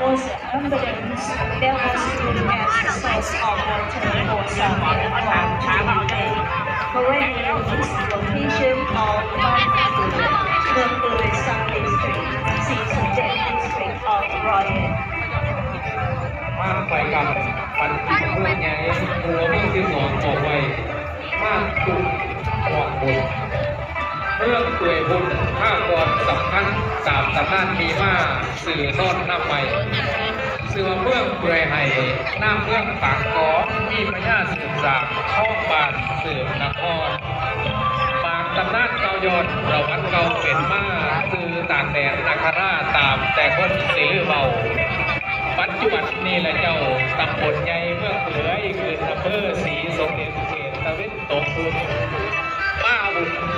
was abundant, there was good as source of water for some and long day. However, this location of Mount the Blue Sun District, since the district of Royal. มาไปกับปันที่เพื่อนไงหัวเมืองที่สองบอกไว้มากจุดหอกบุญ คัญสามสำนักมีมาสื่อทอดหน้าไปเสือเมืองเปื่อยไห้หน้าเมืองปากกอมีพญาสืบสากช่องบานสืบนครปางตำนานเกายอนเราวัดเกาเป็นมาคือต่างแดนนาคาราตามแต่คนสีลือเบาปัจจุบันนี่แหละเจ้าตำบลใหญ่เมืองเหลืออีกคืออำเภอศรีสมเด็จเขตตะเวนตกคุณ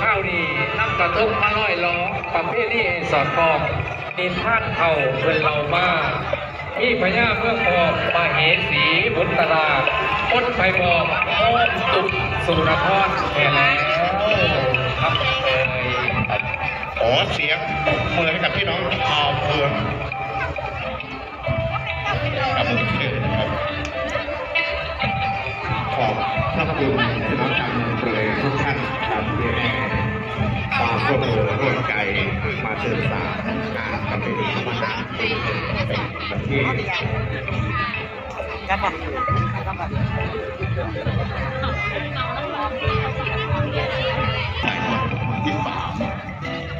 ข้าวดีน้ำกระทงมาลอยล้อประเภทนี้สอดคล้องนินท่านเขาเพื่อนเรามามีพญาเมื่อพอกมาเหสีบุตราพ้นไฟบอกโอ้มตุกสุรพรแค่แล้วครับเอ่ยขอเสียงปรบมือให้กับพี่น้องชาวเมืองครับผมเชิญครับขอบพระคุณ ความร่วมมือร่วมใจมาเชิญสารงานประเพณีธรรมนาเป็นประเทศฝ่ายทอดที่สาม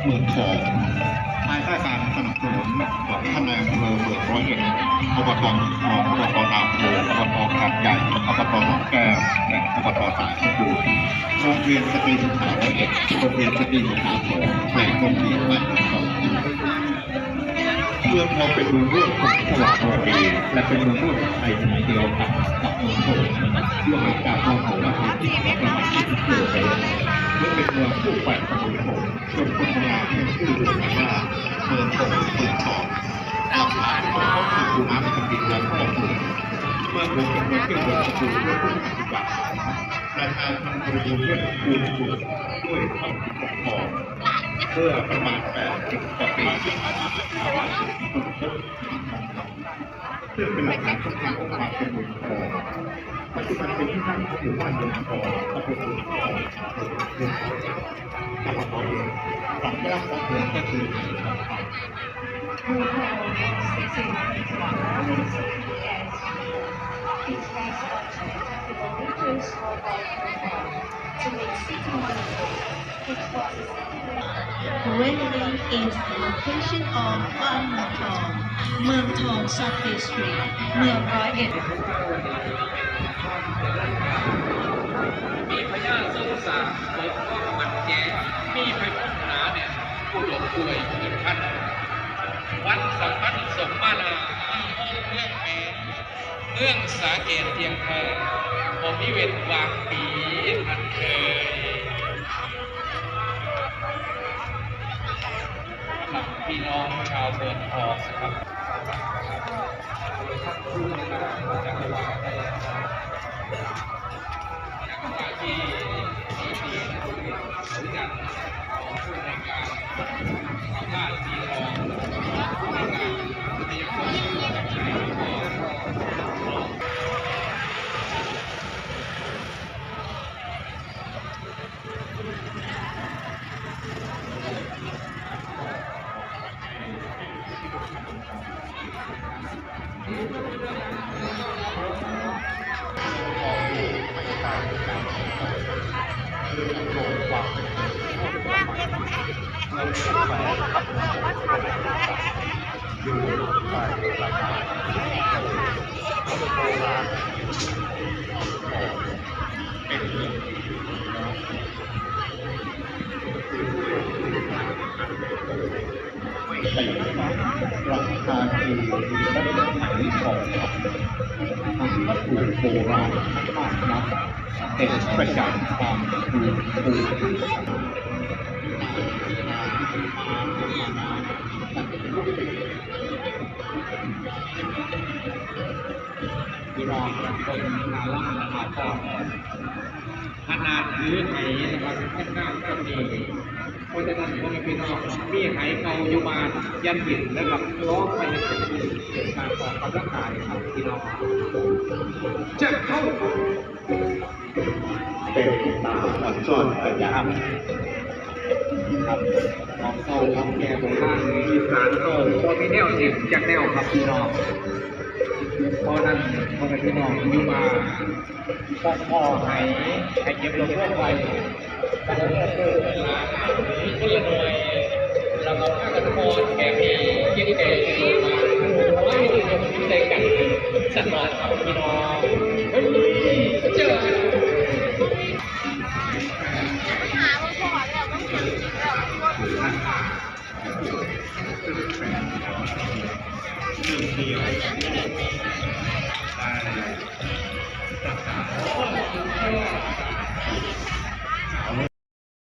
เมืองทองภายใต้การสนับสนุนของท่านนายอำเภอเมืองร้อยเอ็ดอบตเมืองทองอบต โรงเรียนสตรีศึกษาร้อยเอ็ดโรงเรียนสตรีศึกษาสองและโรงเรียนบ้านสองเมืองทองเป็นเมืองร่วมของสวรรค์วดีและเป็นเมืองร่วมไทยสมัยเดียวกับกับเมืองโขงช่วงการมองของประเทศที่ประมาณ20กิโลเมตรเมื่อเป็นเมืองผู้แฝงสมุนโขงจนคนโบราณให้ชื่อเรียกว่าเมืองโขงเมืองทองลำธารของเขาคือคูน้ำเป็นดินและของเมืองเมืองโขงเป็นเมืองเกี่ยวกับสกุลเพื่อผู้ปฏิบัติ ประชาชนบริบูรณ์ด้วยคูณคูณด้วยข้าวกินของทองเพื่อประมาณ80กว่าปีที่ผ่านมาซึ่งเป็นหลักฐานสำคัญของความเป็นเมืองทองปัจจุบันเป็นที่ตั้งของหมู่บ้านเมืองทองตำบลเมืองทองอำเภอเมืองทองจังหวัดร้อยเอ็ดสัญลักษณ์ของเมืองก็คือ It Railway is the location of บ้านเมืองทองเมืองทองซับเบสตรีทเมืองร้อยเอ็ดมีพญาสงสารหลวงพ่อมันแก่มีไปพบหนาเนี่ยผู้หลงป่วยเกิดพันวันสังพันธ์สมมาลาเมืองแม่เมืองสาเกตเตียงเธอผมมีเวทวางปีอันเคย ครับพี่น้องชาวเมืองทองนะครับ ราคาคือได้ไหนของทางวัตถุโบราณมากนับเป็นประจักษ์ความ คือคือกีฬาเป็นนาล่านาทองขนาดถือไหนะครับข้างหน้าก็มีเพราะฉะนั้นพ่อแม่พี่น้องมีไหเกาอยู่บ้านยันหินแล้วกับล้อไปในกระปุกครับออกกำลังกายครับพี่น้องจะเข้าเป็นตาอ่อนส่วนปัญญา ครับของเข้าของแกของข้างอีสานเข้าพอมีแนวจิตจากแนวครับพี่น้องเพราะนั้นพอเป็นพี่น้องอยู่มาพอพอให้ให้เก็บลงเพื่อไว้แต่เมื่อเกิดมาคนละหน่วยเราก็พากันพอแบบนี้เก็บแต่มาไม่ได้กันสักหน่อยครับพี่น้อง เ